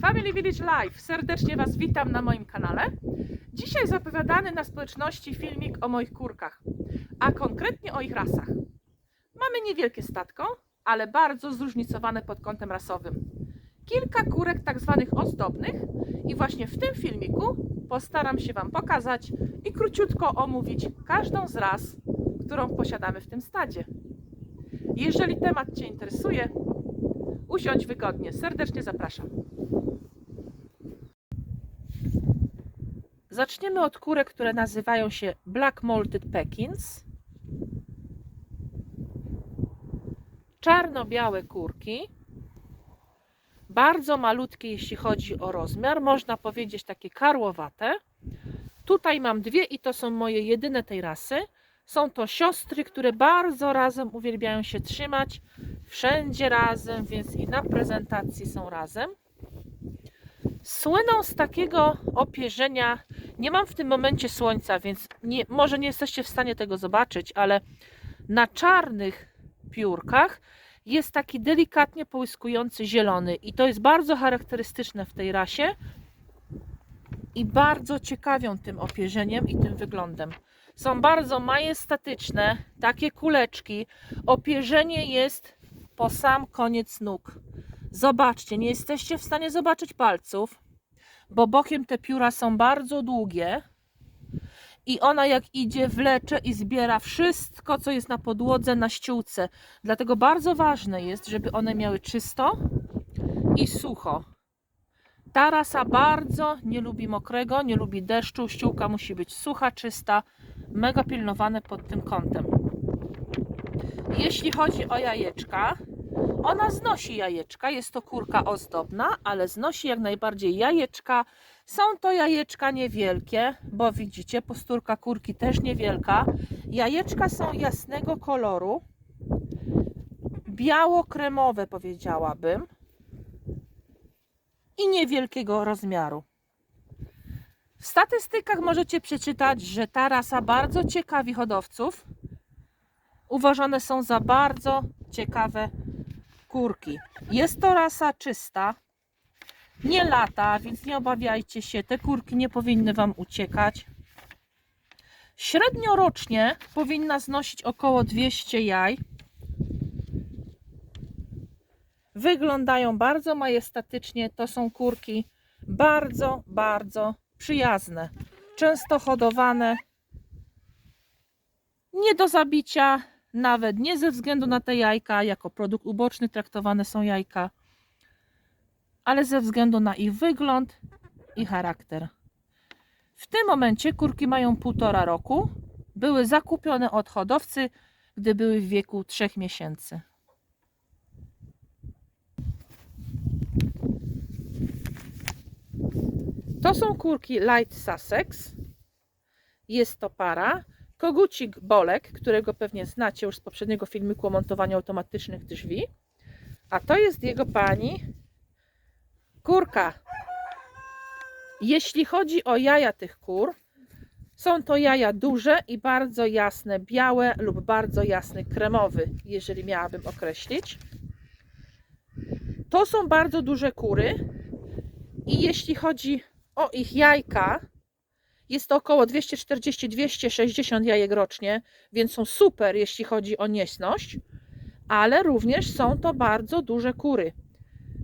Family Village Live. Serdecznie Was witam na moim kanale. Dzisiaj zapowiadany na społeczności filmik o moich kurkach, a konkretnie o ich rasach. Mamy niewielkie statko, ale bardzo zróżnicowane pod kątem rasowym. Kilka kurek tak zwanych ozdobnych i właśnie w tym filmiku postaram się Wam pokazać i króciutko omówić każdą z ras, którą posiadamy w tym stadzie. Jeżeli temat Cię interesuje, usiądź wygodnie. Serdecznie zapraszam. Zaczniemy od kurek, które nazywają się Black Malted Pekins. Czarno-białe kurki. Bardzo malutkie, jeśli chodzi o rozmiar. Można powiedzieć takie karłowate. Tutaj mam dwie i to są moje jedyne tej rasy. Są to siostry, które bardzo razem uwielbiają się trzymać. Wszędzie razem, więc i na prezentacji są razem. Słyną z takiego opierzenia. Nie mam w tym momencie słońca, więc nie, może nie jesteście w stanie tego zobaczyć, ale na czarnych piórkach jest taki delikatnie połyskujący zielony i to jest bardzo charakterystyczne w tej rasie i bardzo ciekawią tym opierzeniem i tym wyglądem. Są bardzo majestatyczne, takie kuleczki. Opierzenie jest po sam koniec nóg. Zobaczcie, nie jesteście w stanie zobaczyć palców, bo bokiem te pióra są bardzo długie i ona jak idzie wlecze i zbiera wszystko, co jest na podłodze, na ściółce. Dlatego bardzo ważne jest, żeby one miały czysto i sucho. Ta rasa bardzo nie lubi mokrego, nie lubi deszczu. Ściółka musi być sucha, czysta, mega pilnowane pod tym kątem. Jeśli chodzi o jajeczka, ona znosi jajeczka. Jest to kurka ozdobna, ale znosi jak najbardziej jajeczka. Są to jajeczka niewielkie, bo widzicie, posturka kurki też niewielka. Jajeczka są jasnego koloru, biało-kremowe powiedziałabym i niewielkiego rozmiaru. W statystykach możecie przeczytać, że ta rasa bardzo ciekawi hodowców. Uważane są za bardzo ciekawe kurki. Jest to rasa czysta, nie lata, więc nie obawiajcie się, te kurki nie powinny Wam uciekać. Średnio rocznie powinna znosić około 200 jaj. Wyglądają bardzo majestatycznie. To są kurki bardzo, bardzo przyjazne. Często hodowane. Nie do zabicia, nawet nie ze względu na te jajka. Jako produkt uboczny traktowane są jajka, ale ze względu na ich wygląd i charakter. W tym momencie kurki mają półtora roku. Były zakupione od hodowcy, gdy były w wieku 3 miesięcy. To są kurki Light Sussex. Jest to para. Kogucik Bolek, którego pewnie znacie już z poprzedniego filmiku o montowaniu automatycznych drzwi. A to jest jego pani kurka. Jeśli chodzi o jaja tych kur, są to jaja duże i bardzo jasne, białe lub bardzo jasny kremowy, jeżeli miałabym określić. To są bardzo duże kury i jeśli chodzi o ich jajka, jest to około 240-260 jajek rocznie, więc są super, jeśli chodzi o niesność, ale również są to bardzo duże kury.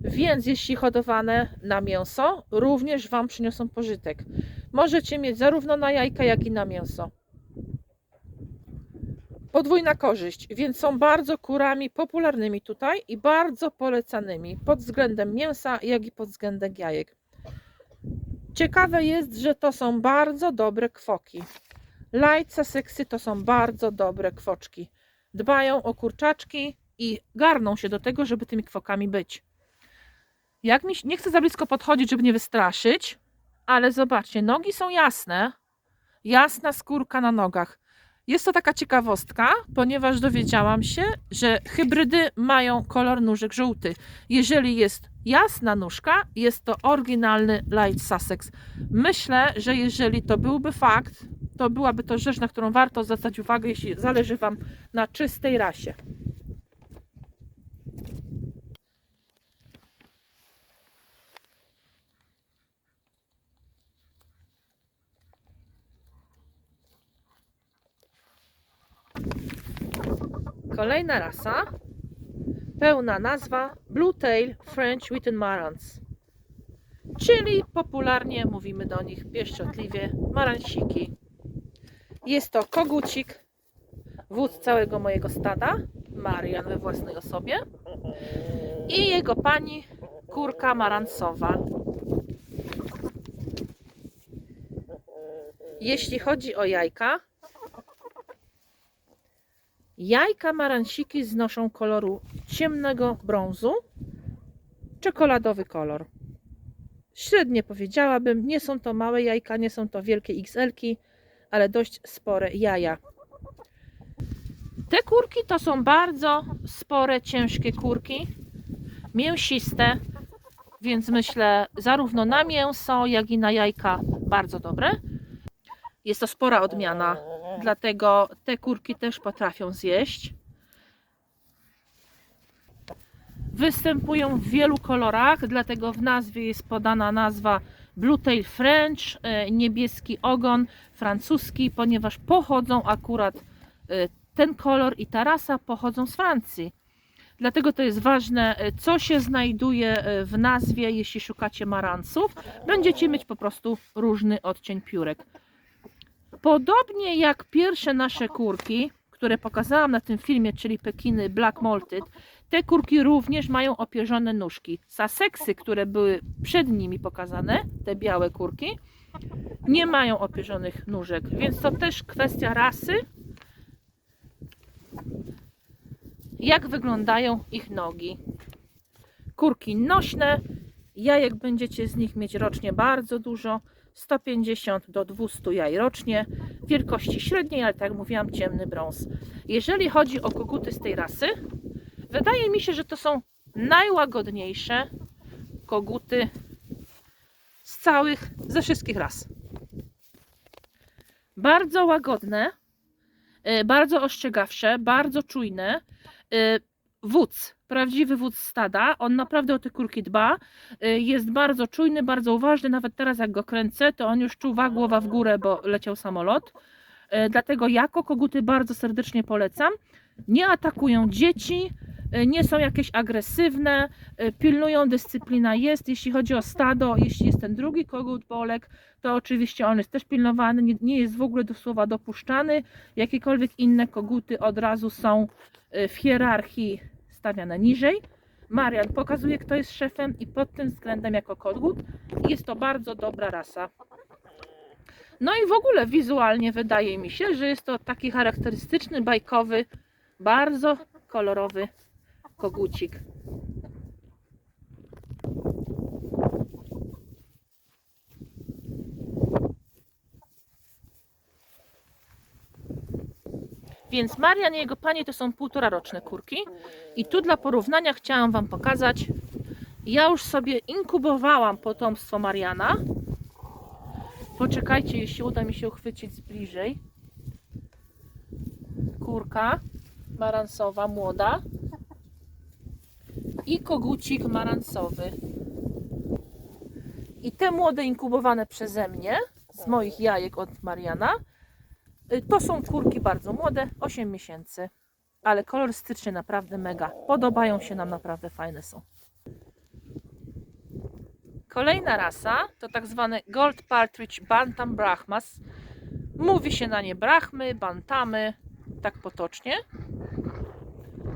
Więc jeśli hodowane na mięso, również Wam przyniosą pożytek. Możecie mieć zarówno na jajka, jak i na mięso. Podwójna korzyść, więc są bardzo kurami popularnymi tutaj i bardzo polecanymi pod względem mięsa, jak i pod względem jajek. Ciekawe jest, że to są bardzo dobre kwoki. Light Sussexy to są bardzo dobre kwoczki. Dbają o kurczaczki i garną się do tego, żeby tymi kwokami być. Jak mi, nie chcę za blisko podchodzić, żeby nie wystraszyć, ale zobaczcie, nogi są jasne. Jasna skórka na nogach. Jest to taka ciekawostka, ponieważ dowiedziałam się, że hybrydy mają kolor nóżek żółty. Jeżeli jest Jasna nóżka jest to oryginalny Light Sussex. Myślę, że jeżeli to byłby fakt, to byłaby to rzecz, na którą warto zwracać uwagę, jeśli zależy Wam na czystej rasie. Kolejna rasa Pełna nazwa Blue Tail French Witten Marans. Czyli popularnie mówimy do nich pieszczotliwie maransiki. Jest to kogucik, wódz całego mojego stada, Marian we własnej osobie i jego pani kurka maransowa. Jeśli chodzi o jajka, jajka maransiki znoszą koloru ciemnego brązu, czekoladowy kolor. Średnie powiedziałabym, nie są to małe jajka, nie są to wielkie XL-ki, ale dość spore jaja. Te kurki to są bardzo spore, ciężkie kurki, mięsiste, więc myślę zarówno na mięso, jak i na jajka bardzo dobre. Jest to spora odmiana, dlatego te kurki też potrafią zjeść. Występują w wielu kolorach, dlatego w nazwie jest podana nazwa Blue Tail French, e, niebieski ogon francuski, ponieważ pochodzą akurat e, ten kolor i ta rasa pochodzą z Francji. Dlatego to jest ważne, e, co się znajduje w nazwie, jeśli szukacie maransów. Będziecie mieć po prostu różny odcień piórek. Podobnie jak pierwsze nasze kurki, które pokazałam na tym filmie, czyli Pekiny Black Malted, te kurki również mają opierzone nóżki. Saseksy, które były przed nimi pokazane, te białe kurki, nie mają opierzonych nóżek, więc to też kwestia rasy, jak wyglądają ich nogi. Kurki nośne, jajek będziecie z nich mieć rocznie bardzo dużo, 150 do 200 jaj rocznie, wielkości średniej, ale tak jak mówiłam, ciemny brąz. Jeżeli chodzi o koguty z tej rasy, wydaje mi się, że to są najłagodniejsze koguty z całych, ze wszystkich ras. Bardzo łagodne, y, bardzo ostrzegawcze, bardzo czujne. Wódz, prawdziwy wódz stada, on naprawdę o te kurki dba. Y, Jest bardzo czujny, bardzo uważny. Nawet teraz, jak go kręcę, to on już czuwa głowa w górę, bo leciał samolot. Y, Dlatego jako koguty bardzo serdecznie polecam. Nie atakują dzieci, y, nie są jakieś agresywne, pilnują, dyscyplina jest. Jeśli chodzi o stado, jeśli jest ten drugi kogut bolek, to oczywiście on jest też pilnowany, nie, nie jest w ogóle do słowa dopuszczany. Jakiekolwiek inne koguty od razu są w hierarchii stawiane niżej. Marian pokazuje, kto jest szefem i pod tym względem jako kogut jest to bardzo dobra rasa. No i w ogóle wizualnie wydaje mi się, że jest to taki charakterystyczny, bajkowy, bardzo kolorowy kogucik. Więc Marian i jego panie to są półtora roczne kurki. I tu dla porównania chciałam Wam pokazać. Ja już sobie inkubowałam potomstwo Mariana. Poczekajcie, jeśli uda mi się uchwycić bliżej. Kurka maransowa, młoda. I kogucik maransowy. I te młode inkubowane przeze mnie, z moich jajek od Mariana, to są kurki bardzo młode, 8 miesięcy. Ale kolorystycznie naprawdę mega. Podobają się nam, naprawdę fajne są. Kolejna rasa to tak zwany Gold Partridge Bantam Brahmas. Mówi się na nie brachmy, bantamy, tak potocznie.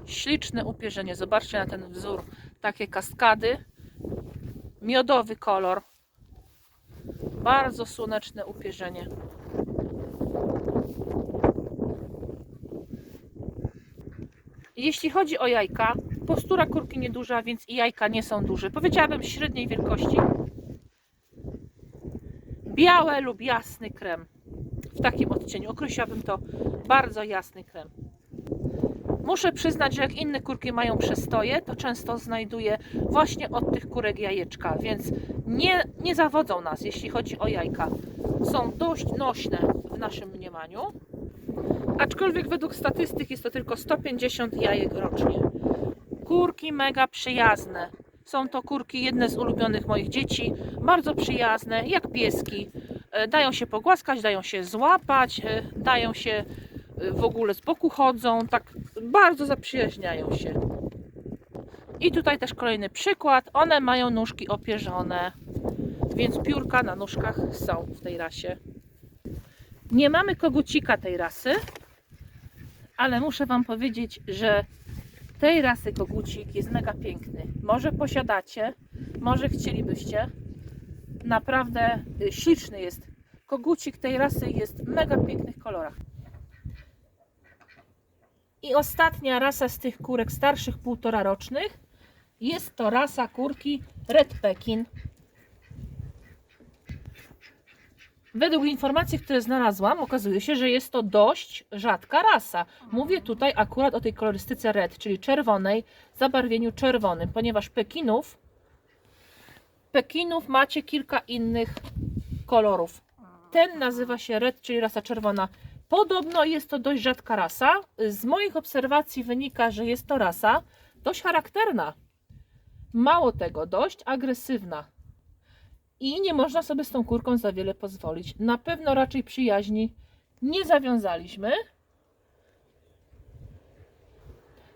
Śliczne upierzenie. Zobaczcie na ten wzór. Takie kaskady. Miodowy kolor. Bardzo słoneczne upierzenie. Jeśli chodzi o jajka, postura kurki nieduża, więc i jajka nie są duże. Powiedziałabym średniej wielkości. Białe lub jasny krem. W takim odcieniu. Określałabym to bardzo jasny krem. Muszę przyznać, że jak inne kurki mają przestoje, to często znajduję właśnie od tych kurek jajeczka, więc nie, nie zawodzą nas, jeśli chodzi o jajka. Są dość nośne w naszym mniemaniu. Aczkolwiek według statystyk jest to tylko 150 jajek rocznie. Kurki mega przyjazne. Są to kurki jedne z ulubionych moich dzieci, bardzo przyjazne, jak pieski. E, Dają się pogłaskać, dają się złapać, e, dają się e, w ogóle z boku chodzą, tak bardzo zaprzyjaźniają się. I tutaj też kolejny przykład. One mają nóżki opierzone, więc piórka na nóżkach są w tej rasie. Nie mamy kogucika tej rasy, ale muszę Wam powiedzieć, że tej rasy kogucik jest mega piękny. Może posiadacie, może chcielibyście. Naprawdę y, śliczny jest. Kogucik tej rasy jest w mega pięknych kolorach. I ostatnia rasa z tych kurek starszych, półtora rocznych, jest to rasa kurki Red Pekin. Według informacji, które znalazłam, okazuje się, że jest to dość rzadka rasa. Mówię tutaj akurat o tej kolorystyce red, czyli czerwonej, zabarwieniu czerwonym, ponieważ Pekinów, Pekinów macie kilka innych kolorów. Ten nazywa się red, czyli rasa czerwona. Podobno jest to dość rzadka rasa. Z moich obserwacji wynika, że jest to rasa dość charakterna. Mało tego, dość agresywna. I nie można sobie z tą kurką za wiele pozwolić. Na pewno raczej przyjaźni nie zawiązaliśmy.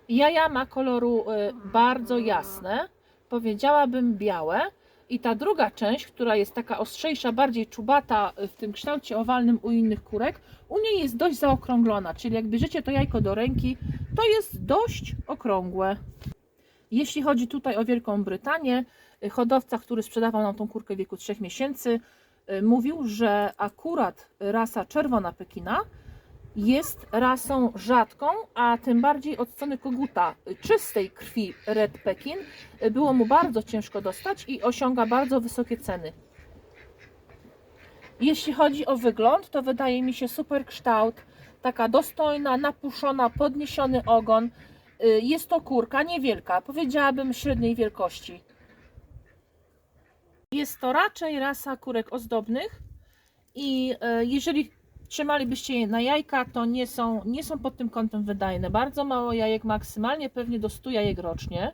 Jaja ma koloru y, bardzo jasne, powiedziałabym białe. I ta druga część, która jest taka ostrzejsza, bardziej czubata y, w tym kształcie owalnym u innych kurek, u niej jest dość zaokrąglona, czyli jak bierzecie to jajko do ręki, to jest dość okrągłe. Jeśli chodzi tutaj o Wielką Brytanię, hodowca, który sprzedawał nam tą kurkę w wieku 3 miesięcy, y, mówił, że akurat rasa czerwona Pekina jest rasą rzadką, a tym bardziej od strony koguta y, czystej krwi Red Pekin y, było mu bardzo ciężko dostać i osiąga bardzo wysokie ceny. Jeśli chodzi o wygląd, to wydaje mi się super kształt, taka dostojna, napuszona, podniesiony ogon. Jest to kurka niewielka, powiedziałabym średniej wielkości. Jest to raczej rasa kurek ozdobnych i y, jeżeli trzymalibyście je na jajka, to nie są, nie są pod tym kątem wydajne. Bardzo mało jajek, maksymalnie pewnie do 100 jajek rocznie.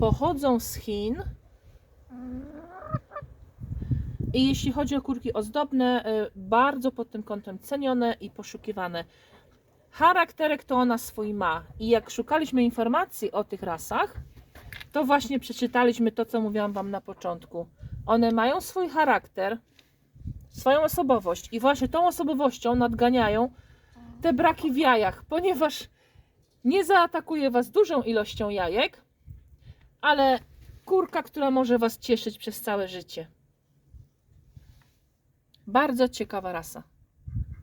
Pochodzą z Chin. I jeśli chodzi o kurki ozdobne, y, bardzo pod tym kątem cenione i poszukiwane. Charakterek to ona swój ma. I jak szukaliśmy informacji o tych rasach, to właśnie przeczytaliśmy to, co mówiłam Wam na początku. One mają swój charakter, swoją osobowość i właśnie tą osobowością nadganiają te braki w jajach, ponieważ nie zaatakuje Was dużą ilością jajek, ale kurka, która może Was cieszyć przez całe życie. Bardzo ciekawa rasa.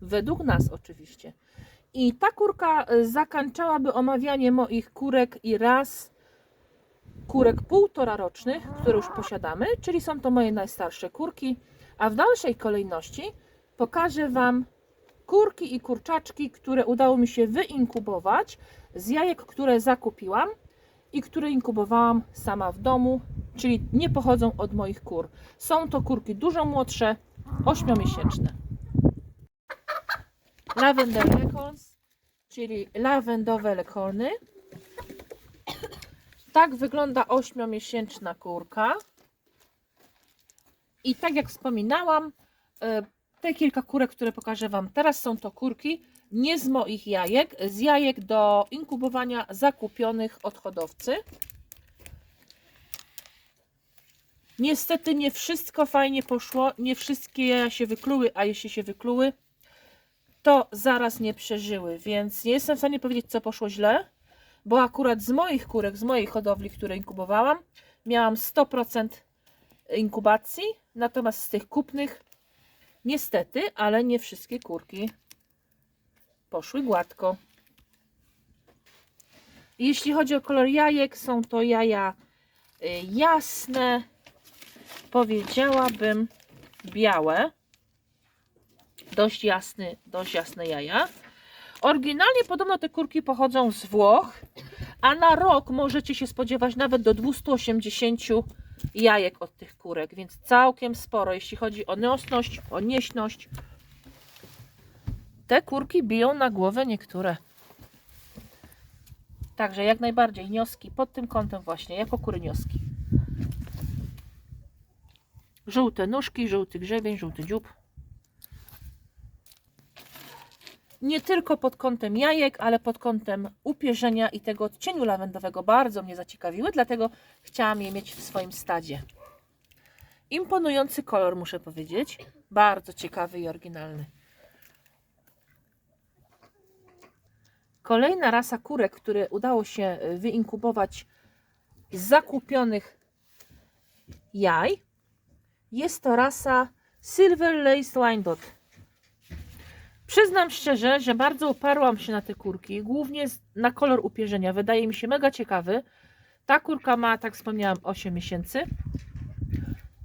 Według nas oczywiście. I ta kurka y, zakończyłaby omawianie moich kurek i ras kurek półtora rocznych, które już posiadamy, czyli są to moje najstarsze kurki. A w dalszej kolejności pokażę Wam kurki i kurczaczki, które udało mi się wyinkubować z jajek, które zakupiłam i które inkubowałam sama w domu, czyli nie pochodzą od moich kur. Są to kurki dużo młodsze, 8-miesięczne. Lavender Leghorns, czyli lawendowe leghorny. Tak wygląda 8-miesięczna kurka. I tak jak wspominałam, e, te kilka kurek, które pokażę Wam teraz, są to kurki nie z moich jajek, z jajek do inkubowania zakupionych od hodowcy. Niestety nie wszystko fajnie poszło, nie wszystkie jaja się wykluły, a jeśli się wykluły, to zaraz nie przeżyły, więc nie jestem w stanie powiedzieć, co poszło źle, bo akurat z moich kurek, z mojej hodowli, które inkubowałam, miałam 100% inkubacji, natomiast z tych kupnych niestety, ale nie wszystkie kurki poszły gładko. Jeśli chodzi o kolor jajek, są to jaja y, jasne, powiedziałabym białe. Dość jasny, dość jasne jaja. Oryginalnie podobno te kurki pochodzą z Włoch, a na rok możecie się spodziewać nawet do 280 jajek od tych kurek, więc całkiem sporo, jeśli chodzi o nosność, o nieśność. Te kurki biją na głowę niektóre. Także jak najbardziej nioski pod tym kątem właśnie, jako kury nioski. Żółte nóżki, żółty grzebień, żółty dziób. Nie tylko pod kątem jajek, ale pod kątem upierzenia i tego odcieniu lawendowego bardzo mnie zaciekawiły, dlatego chciałam je mieć w swoim stadzie. Imponujący kolor, muszę powiedzieć. Bardzo ciekawy i oryginalny. Kolejna rasa kurek, które udało się y, wyinkubować z zakupionych jaj, jest to rasa Silver Lace Wyandotte. Przyznam szczerze, że bardzo uparłam się na te kurki, głównie na kolor upierzenia. Wydaje mi się mega ciekawy. Ta kurka ma, tak wspomniałam, 8 miesięcy.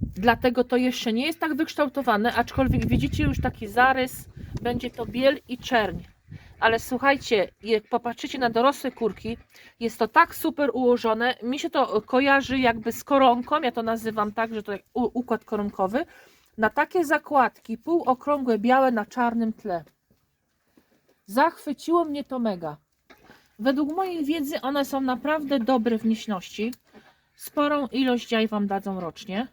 Dlatego to jeszcze nie jest tak wykształtowane, aczkolwiek widzicie już taki zarys, będzie to biel i czerń. Ale słuchajcie, jak popatrzycie na dorosłe kurki, jest to tak super ułożone. Mi się to kojarzy jakby z koronką, ja to nazywam tak, że to układ koronkowy. Na takie zakładki, półokrągłe, białe na czarnym tle. Zachwyciło mnie to mega. Według mojej wiedzy one są naprawdę dobre w nieśności. Sporą ilość jaj Wam dadzą rocznie.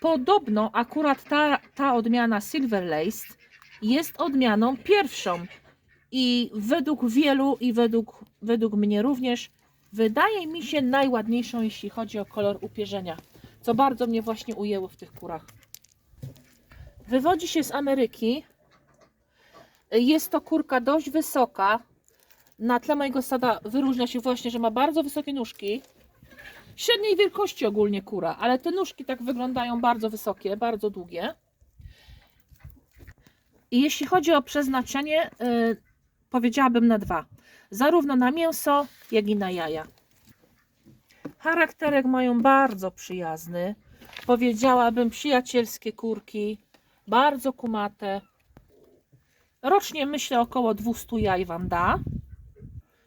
Podobno akurat ta, ta odmiana Silver Lace jest odmianą pierwszą i według wielu i według, według mnie również wydaje mi się najładniejszą, jeśli chodzi o kolor upierzenia, co bardzo mnie właśnie ujęło w tych kurach. Wywodzi się z Ameryki. Jest to kurka dość wysoka. Na tle mojego stada wyróżnia się właśnie, że ma bardzo wysokie nóżki. Średniej wielkości ogólnie kura, ale te nóżki tak wyglądają bardzo wysokie, bardzo długie. I jeśli chodzi o przeznaczenie, yy, powiedziałabym na dwa. Zarówno na mięso, jak i na jaja. Charakterek mają bardzo przyjazny. Powiedziałabym przyjacielskie kurki, bardzo kumate. Rocznie myślę około 200 jaj Wam da.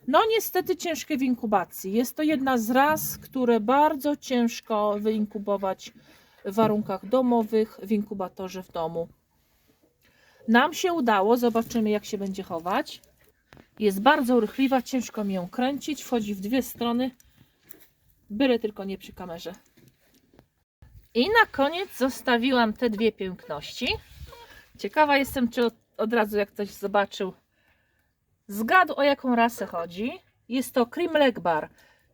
No niestety ciężkie w inkubacji. Jest to jedna z ras, które bardzo ciężko wyinkubować w warunkach domowych, w inkubatorze w domu. Nam się udało, zobaczymy jak się będzie chować. Jest bardzo ruchliwa, ciężko mi ją kręcić, wchodzi w dwie strony, byle tylko nie przy kamerze. I na koniec zostawiłam te dwie piękności. Ciekawa jestem, czy od, od razu jak ktoś zobaczył, zgadł o jaką rasę chodzi. Jest to cream leg bar,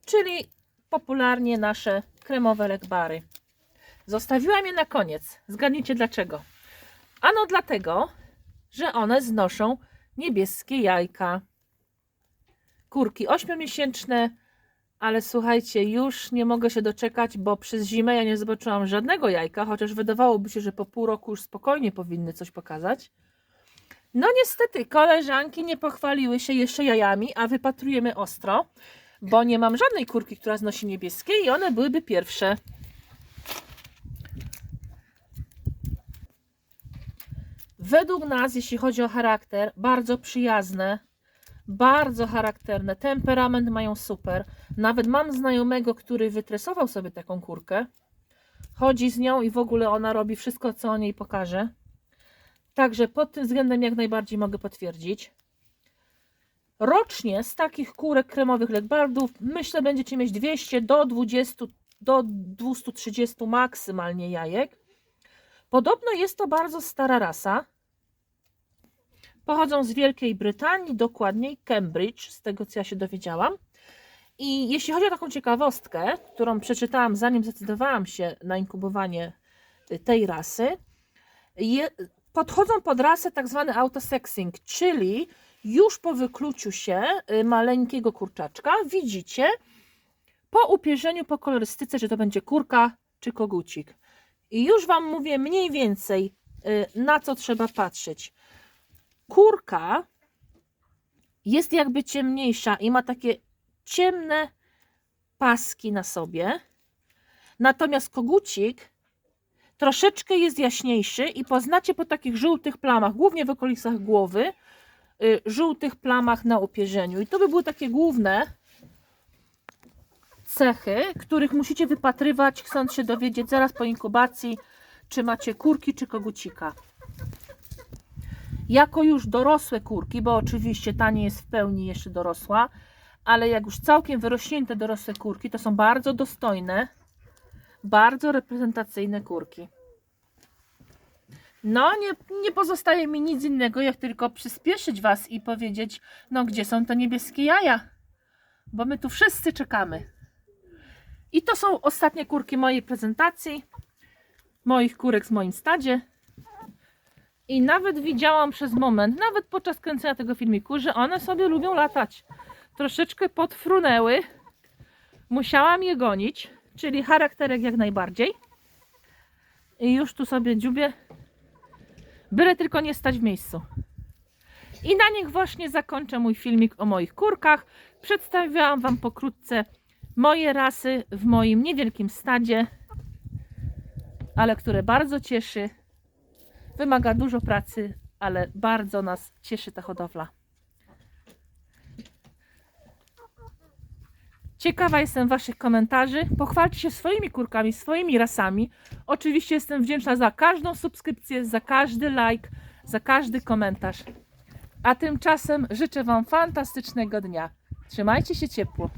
czyli popularnie nasze kremowe leg bary. Zostawiłam je na koniec. Zgadnijcie dlaczego. Ano dlatego, że one znoszą niebieskie jajka. Kurki ośmiomiesięczne, ale słuchajcie, już nie mogę się doczekać, bo przez zimę ja nie zobaczyłam żadnego jajka, chociaż wydawałoby się, że po pół roku już spokojnie powinny coś pokazać. No niestety, koleżanki nie pochwaliły się jeszcze jajami, a wypatrujemy ostro, bo nie mam żadnej kurki, która znosi niebieskie i one byłyby pierwsze. Według nas, jeśli chodzi o charakter, bardzo przyjazne, bardzo charakterne, temperament mają super. Nawet mam znajomego, który wytresował sobie taką kurkę. Chodzi z nią i w ogóle ona robi wszystko, co o niej pokaże. Także pod tym względem jak najbardziej mogę potwierdzić. Rocznie z takich kurek kremowych Legbardów myślę będziecie mieć 200 do 20 do 230 maksymalnie jajek. Podobno jest to bardzo stara rasa. Pochodzą z Wielkiej Brytanii, dokładniej Cambridge, z tego co ja się dowiedziałam. I jeśli chodzi o taką ciekawostkę, którą przeczytałam zanim zdecydowałam się na inkubowanie y, tej rasy, je, podchodzą pod rasę tak zwany autosexing, czyli już po wykluciu się y, maleńkiego kurczaczka widzicie po upierzeniu, po kolorystyce, że to będzie kurka czy kogucik. I już Wam mówię mniej więcej y, na co trzeba patrzeć. Kurka jest jakby ciemniejsza i ma takie ciemne paski na sobie. Natomiast kogucik troszeczkę jest jaśniejszy i poznacie po takich żółtych plamach, głównie w okolicach głowy, y, żółtych plamach na upierzeniu. I to by były takie główne cechy, których musicie wypatrywać, chcąc się dowiedzieć zaraz po inkubacji, czy macie kurki, czy kogucika. Jako już dorosłe kurki, bo oczywiście ta nie jest w pełni jeszcze dorosła, ale jak już całkiem wyrośnięte dorosłe kurki, to są bardzo dostojne, bardzo reprezentacyjne kurki. No, nie, nie pozostaje mi nic innego, jak tylko przyspieszyć Was i powiedzieć, no gdzie są te niebieskie jaja? Bo my tu wszyscy czekamy. I to są ostatnie kurki mojej prezentacji, moich kurek z moim stadzie. I nawet widziałam przez moment, nawet podczas kręcenia tego filmiku, że one sobie lubią latać. Troszeczkę podfrunęły. Musiałam je gonić, czyli charakterek jak najbardziej. I już tu sobie dziubię, byle tylko nie stać w miejscu. I na nich właśnie zakończę mój filmik o moich kurkach. Przedstawiłam Wam pokrótce moje rasy w moim niewielkim stadzie, ale które bardzo cieszy. Wymaga dużo pracy, ale bardzo nas cieszy ta hodowla. Ciekawa jestem Waszych komentarzy. Pochwalcie się swoimi kurkami, swoimi rasami. Oczywiście jestem wdzięczna za każdą subskrypcję, za każdy like, za każdy komentarz. A tymczasem życzę Wam fantastycznego dnia. Trzymajcie się ciepło.